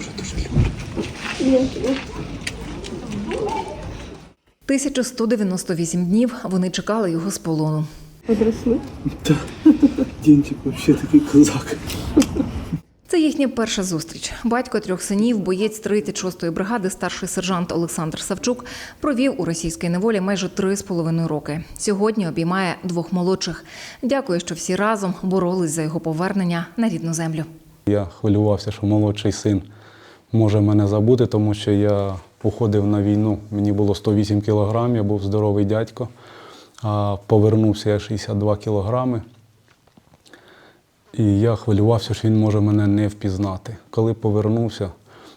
Дуже дуже люблю. 1198 днів вони чекали його з полону. Подросли. Та Дінчик взагалі такий козак. Це їхня перша зустріч. Батько трьох синів, боєць 36-ї бригади, старший сержант Олександр Савчук, провів у російській неволі майже три з половиною роки. Сьогодні обіймає двох молодших. Дякую, що всі разом боролись за його повернення на рідну землю. Я хвилювався, що молодший син може мене забути, тому що я походив на війну. Мені було 108 кілограм, я був здоровий дядько, а повернувся я 62 кілограми. І я хвилювався, що він може мене не впізнати. Коли повернувся,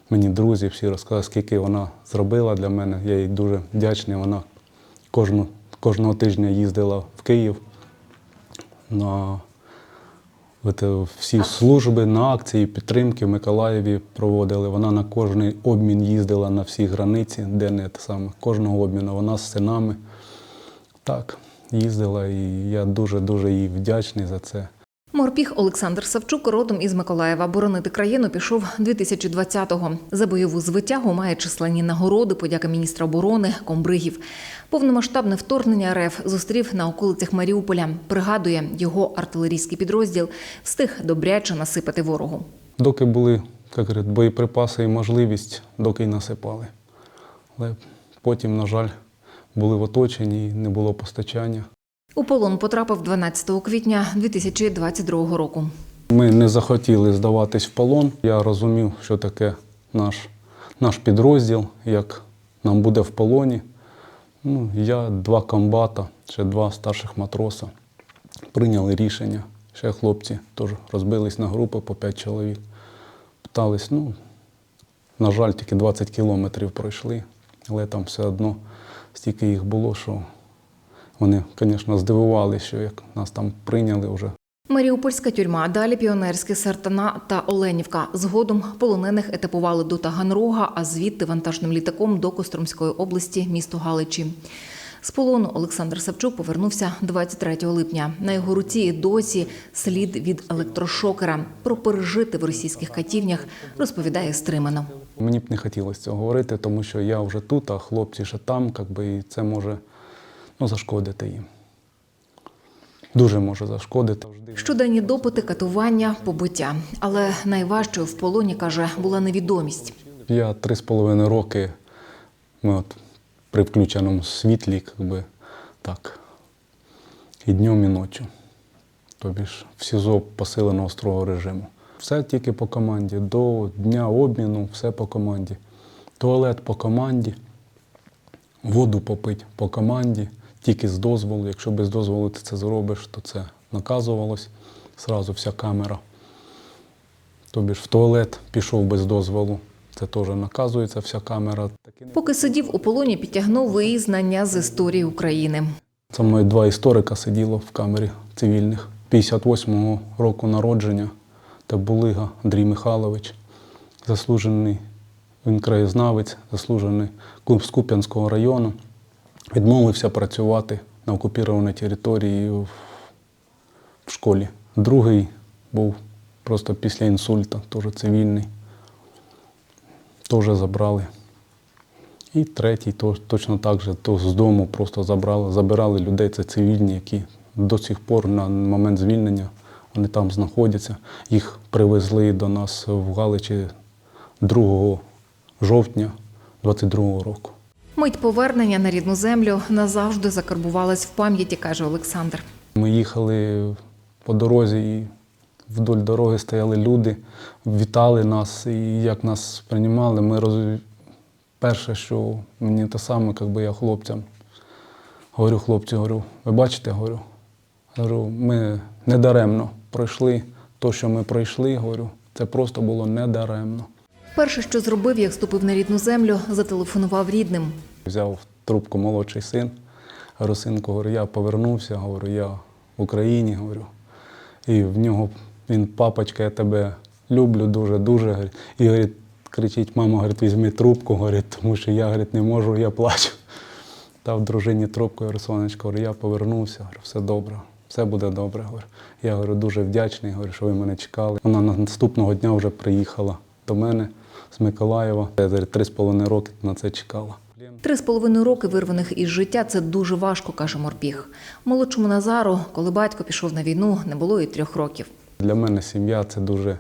мені друзі всі розказали, скільки вона зробила для мене. Я їй дуже вдячний. Вона кожну, кожного тижня їздила в Київ на всі служби на акції підтримки в Миколаєві проводили. Вона на кожний обмін їздила на всі границі, де не те саме. Кожного обміну вона з синами. Так, їздила, і я дуже-дуже їй вдячний за це. Морпіг Олександр Савчук родом із Миколаєва. Боронити країну пішов 2020-го. За бойову звитягу має численні нагороди, подяка міністра оборони, комбригів. Повномасштабне вторгнення РФ зустрів на околицях Маріуполя. Пригадує, його артилерійський підрозділ встиг добряче насипати ворогу. Доки були як говорять, боєприпаси і можливість, доки й насипали. Але потім, на жаль, були в оточенні не було постачання. У полон потрапив 12 квітня 2022 року. Ми не захотіли здаватись в полон. Я розумів, що таке наш, наш підрозділ, як нам буде в полоні. Ну, я, два комбата, ще два старших матроса прийняли рішення. Ще хлопці теж розбились на групи по 5 чоловік. Питались, ну, на жаль, тільки 20 кілометрів пройшли, але там все одно стільки їх було, що вони, звісно, здивувалися, що як нас там прийняли вже Маріупольська тюрма, далі піонерське Сартана та Оленівка. Згодом полонених етапували до Таганрога, а звідти вантажним літаком до Костромської області, місто Галичі. З полону Олександр Савчук повернувся 23 липня. На його руці досі слід від електрошокера. Про пережити в російських катівнях розповідає стримано. Мені б не хотілося цього говорити, тому що я вже тут, а хлопці ще там, как би, і це може ну, зашкодити їм. Дуже може зашкодити. Щоденні допити, катування, побиття. Але найважчою в полоні каже була невідомість. Я три з половиною роки ми от, при включеному світлі, как би, так, і днем, і ночі. Тобі ж в СІЗО посиленого строгого режиму. Все тільки по команді. До дня обміну все по команді. Туалет по команді, воду попить по команді, тільки з дозволу. Якщо без дозволу ти це зробиш, то це наказувалось. Зразу вся камера. Тобі ж в туалет пішов без дозволу. Це теж наказується вся камера. Поки сидів у полоні, підтягнув виї знання з історії України. Це мною два історика сиділо в камері цивільних. 58-го року народження та Булига Андрій Михайлович, заслужений він краєзнавець, заслужений з Куп'янського району. Відмовився працювати на окупованій території в, школі. Другий був просто після інсульта, теж цивільний. Теж забрали. І третій то, точно так же то з дому просто забрали, забирали людей, це цивільні, які до сих пор на момент звільнення вони там знаходяться. Їх привезли до нас в Галичі 2 жовтня 22 року. Мить повернення на рідну землю назавжди закарбувалась в пам'яті, каже Олександр. Ми їхали по дорозі, і вдоль дороги стояли люди, вітали нас, і як нас приймали, ми роз... перше, що мені те саме, як би я хлопцям говорю, хлопці, говорю, ви бачите, говорю, говорю, ми недаремно пройшли те, що ми пройшли, говорю, це просто було недаремно. Перше, що зробив, як ступив на рідну землю, зателефонував рідним. Взяв трубку молодший син. Говорю, синку, говорю, я повернувся, говорю, я в Україні, говорю. І в нього він, папочка, я тебе люблю дуже, дуже. І говорить, кричить, мама, говорить, візьми трубку, говорить, тому що я говорить, не можу, я плачу. Дав дружині трубку, я говорю, сонечко, говорю, я повернувся, говорю, все добре, все буде добре. Говорю. Я говорю, дуже вдячний, говорю, що ви мене чекали. Вона наступного дня вже приїхала до мене. з Миколаєва. Я Три з половиною роки на це чекала. Три з половиною роки вирваних із життя це дуже важко, каже Морпіг. Молодшому Назару, коли батько пішов на війну, не було і трьох років. Для мене сім'я це дуже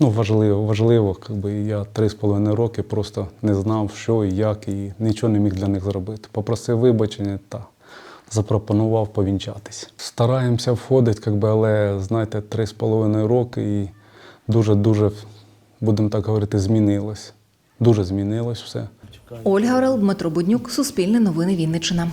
ну, важливо. важливо. Якби я три з половиною роки просто не знав, що і як, і нічого не міг для них зробити. Попросив вибачення та запропонував повінчатись. Стараємося входити, якби, але знаєте, три з половиною роки і дуже-дуже, будемо так говорити, змінилось. Дуже змінилось все. Ольга Орел, Дмитро Буднюк, Суспільне новини Вінниччина.